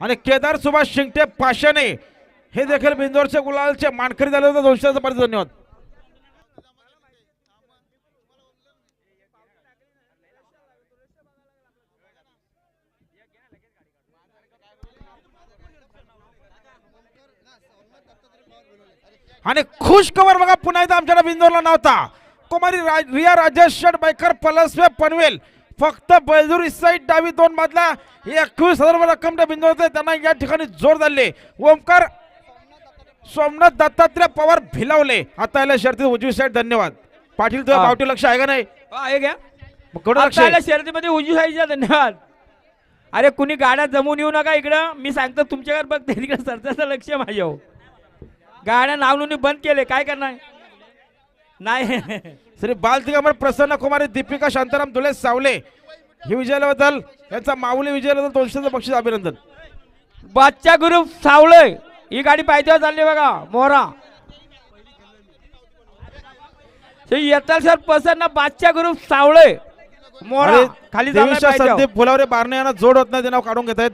आणि केदार सुभाष शिंगटे पाशाने हे देखील बिंदोरचे गुलालचे मानकरी झाले होते. दोनशे धन्यवाद. आणि खुश खबर बघा पुन्हा एकदा आमच्याला बिंदोरला नव्हता कुमारी राज- रिया राजेश शेठ बायकर पलसवे पनवेल फक्त बैजुरी साईड डावी दोन मधला एकवीस हजार रुपये रक्कम त्या बिंदू होते. त्यांना या ठिकाणी जोर झाले ओमकार सोमनाथ दत्तात्रय पवार भिलावले. आता याला शर्ती उजवी साईड धन्यवाद. पाटील तुझ्या. पावटी लक्ष आहे का नाही? आहे मग केवढं लक्ष आहे? शर्यतीमध्ये उजवी साईडचा धन्यवाद. अरे कुणी गाड्या जमून येऊ नका इकडं. मी सांगतो तुमच्याकडे बघते. तिकडे सरचं लक्ष माझ्या गाड्या नावनोनी बंद केले. काय करणार? नाही. श्री बाल दिगंबर प्रसन्न कुमारी दीपिका शांताराम धुळे सावले. ही विजयाबद्दल यांचा माऊली विजयाबद्दल दोनशेचं बक्षीस अभिनंदन. बादच्या ग्रुप सावळय ही गाडी पायथ्यावर चालली बघा मोहरा. येताल सर पसंत बादच्या ग्रुप सावळय मोहरा. आणि खाली देवीच्या पायथ्यावर. संदीप फुलावरे बारणे यांना जोड होत नाही ते नाव काढून घेत आहेत